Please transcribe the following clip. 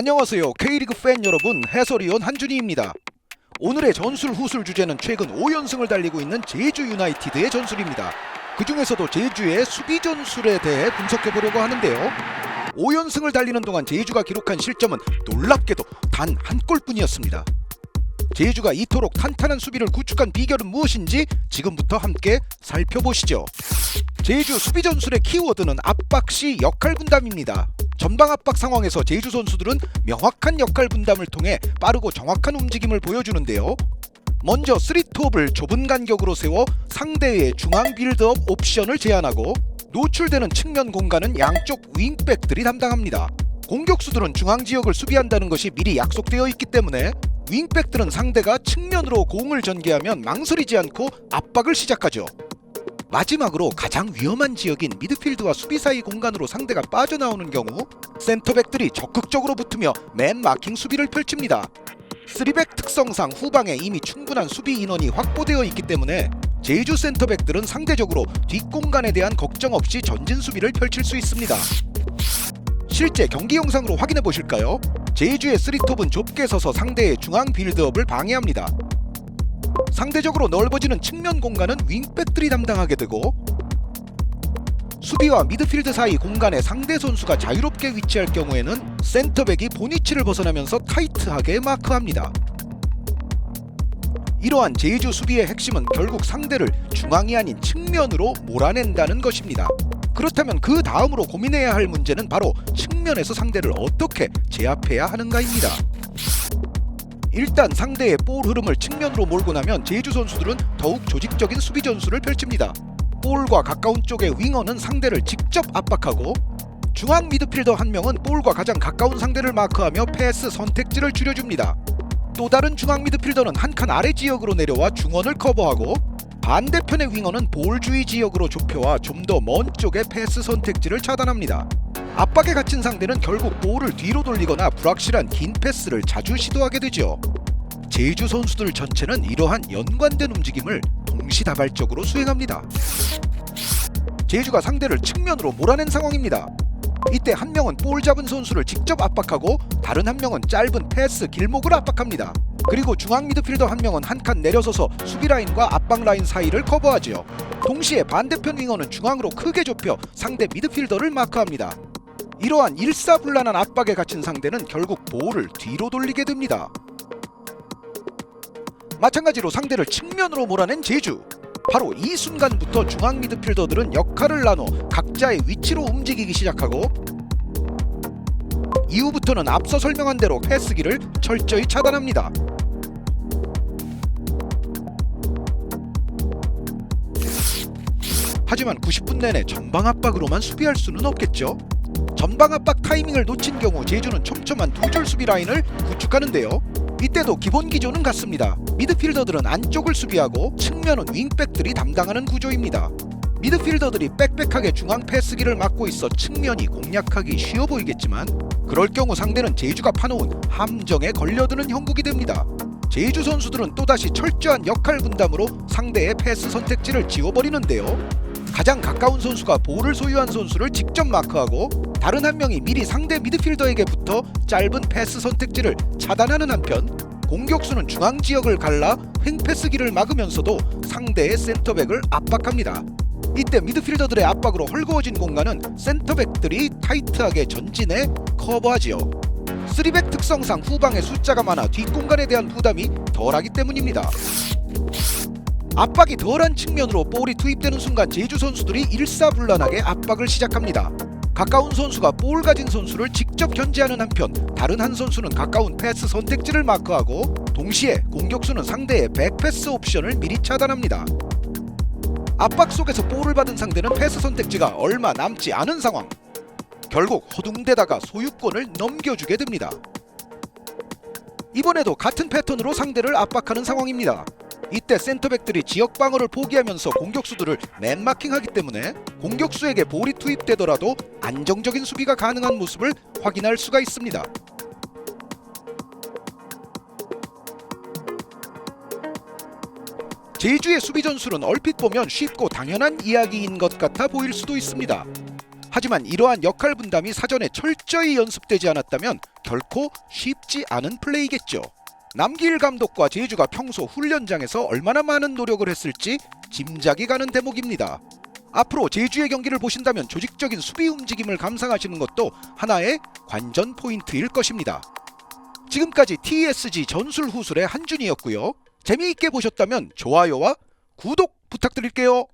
안녕하세요. K리그 팬 여러분, 해설위원 한준희입니다. 오늘의 전술 후술 주제는 최근 5연승을 달리고 있는 제주 유나이티드의 전술입니다. 그 중에서도 제주의 수비 전술에 대해 분석해 보려고 하는데요. 5연승을 달리는 동안 제주가 기록한 실점은 놀랍게도 단 한 골뿐이었습니다. 제주가 이토록 탄탄한 수비를 구축한 비결은 무엇인지 지금부터 함께 살펴보시죠. 제주 수비 전술의 키워드는 압박 시 역할 분담입니다. 전방 압박 상황에서 제주 선수들은 명확한 역할 분담을 통해 빠르고 정확한 움직임을 보여주는데요. 먼저 3톱을 좁은 간격으로 세워 상대의 중앙 빌드업 옵션을 제한하고 노출되는 측면 공간은 양쪽 윙백들이 담당합니다. 공격수들은 중앙 지역을 수비한다는 것이 미리 약속되어 있기 때문에 윙백들은 상대가 측면으로 공을 전개하면 망설이지 않고 압박을 시작하죠. 마지막으로 가장 위험한 지역인 미드필드와 수비 사이 공간으로 상대가 빠져나오는 경우 센터백들이 적극적으로 붙으며 맨 마킹 수비를 펼칩니다. 3백 특성상 후방에 이미 충분한 수비 인원이 확보되어 있기 때문에 제주 센터백들은 상대적으로 뒷공간에 대한 걱정 없이 전진 수비를 펼칠 수 있습니다. 실제 경기 영상으로 확인해 보실까요? 제주의 3톱은 좁게 서서 상대의 중앙 빌드업을 방해합니다. 상대적으로 넓어지는 측면 공간은 윙백들이 담당하게 되고 수비와 미드필드 사이 공간에 상대 선수가 자유롭게 위치할 경우에는 센터백이 본위치를 벗어나면서 타이트하게 마크합니다. 이러한 제주 수비의 핵심은 결국 상대를 중앙이 아닌 측면으로 몰아낸다는 것입니다. 그렇다면 그 다음으로 고민해야 할 문제는 바로 측면에서 상대를 어떻게 제압해야 하는가입니다. 일단 상대의 볼 흐름을 측면으로 몰고 나면 제주 선수들은 더욱 조직적인 수비 전술을 펼칩니다. 볼과 가까운 쪽의 윙어는 상대를 직접 압박하고 중앙 미드필더 한 명은 볼과 가장 가까운 상대를 마크하며 패스 선택지를 줄여줍니다. 또 다른 중앙 미드필더는 한 칸 아래 지역으로 내려와 중원을 커버하고 반대편의 윙어는 볼 주위 지역으로 좁혀와 좀 더 먼 쪽의 패스 선택지를 차단합니다. 압박에 갇힌 상대는 결국 볼을 뒤로 돌리거나 불확실한 긴 패스를 자주 시도하게 되죠. 제주 선수들 전체는 이러한 연관된 움직임을 동시다발적으로 수행합니다. 제주가 상대를 측면으로 몰아낸 상황입니다. 이때 한 명은 볼 잡은 선수를 직접 압박하고 다른 한 명은 짧은 패스 길목을 압박합니다. 그리고 중앙 미드필더 한 명은 한 칸 내려서서 수비 라인과 압박 라인 사이를 커버하지요. 동시에 반대편 윙어는 중앙으로 크게 좁혀 상대 미드필더를 마크합니다. 이러한 일사불란한 압박에 갇힌 상대는 결국 볼을 뒤로 돌리게 됩니다. 마찬가지로 상대를 측면으로 몰아낸 제주. 바로 이 순간부터 중앙 미드필더들은 역할을 나눠 각자의 위치로 움직이기 시작하고 이후부터는 앞서 설명한 대로 패스기를 철저히 차단합니다. 하지만 90분 내내 전방 압박으로만 수비할 수는 없겠죠. 전방 압박 타이밍을 놓친 경우 제주는 촘촘한 두 줄 수비 라인을 구축하는데요. 이때도 기본 기조는 같습니다. 미드필더들은 안쪽을 수비하고 측면은 윙백들이 담당하는 구조입니다. 미드필더들이 빽빽하게 중앙 패스기를 막고 있어 측면이 공략하기 쉬워 보이겠지만 그럴 경우 상대는 제주가 파놓은 함정에 걸려드는 형국이 됩니다. 제주 선수들은 또다시 철저한 역할 분담으로 상대의 패스 선택지를 지워버리는데요. 가장 가까운 선수가 볼을 소유한 선수를 직접 마크하고 다른 한 명이 미리 상대 미드필더에게 붙어 짧은 패스 선택지를 차단하는 한편 공격수는 중앙 지역을 갈라 횡패스기를 막으면서도 상대의 센터백을 압박합니다. 이때 미드필더들의 압박으로 헐거워진 공간은 센터백들이 타이트하게 전진해 커버하지요. 3백 특성상 후방에 숫자가 많아 뒷공간에 대한 부담이 덜하기 때문입니다. 압박이 덜한 측면으로 볼이 투입되는 순간 제주 선수들이 일사불란하게 압박을 시작합니다. 가까운 선수가 볼 가진 선수를 직접 견제하는 한편 다른 한 선수는 가까운 패스 선택지를 마크하고 동시에 공격수는 상대의 백패스 옵션을 미리 차단합니다. 압박 속에서 볼을 받은 상대는 패스 선택지가 얼마 남지 않은 상황. 결국 허둥대다가 소유권을 넘겨주게 됩니다. 이번에도 같은 패턴으로 상대를 압박하는 상황입니다. 이때 센터백들이 지역 방어를 포기하면서 공격수들을 맨마킹하기 때문에 공격수에게 볼이 투입되더라도 안정적인 수비가 가능한 모습을 확인할 수가 있습니다. 제주의 수비 전술은 얼핏 보면 쉽고 당연한 이야기인 것 같아 보일 수도 있습니다. 하지만 이러한 역할 분담이 사전에 철저히 연습되지 않았다면 결코 쉽지 않은 플레이겠죠. 남길 감독과 제주가 평소 훈련장에서 얼마나 많은 노력을 했을지 짐작이 가는 대목입니다. 앞으로 제주의 경기를 보신다면 조직적인 수비 움직임을 감상하시는 것도 하나의 관전 포인트일 것입니다. 지금까지 TSG 전술 후술의 한준이었고요. 재미있게 보셨다면 좋아요와 구독 부탁드릴게요.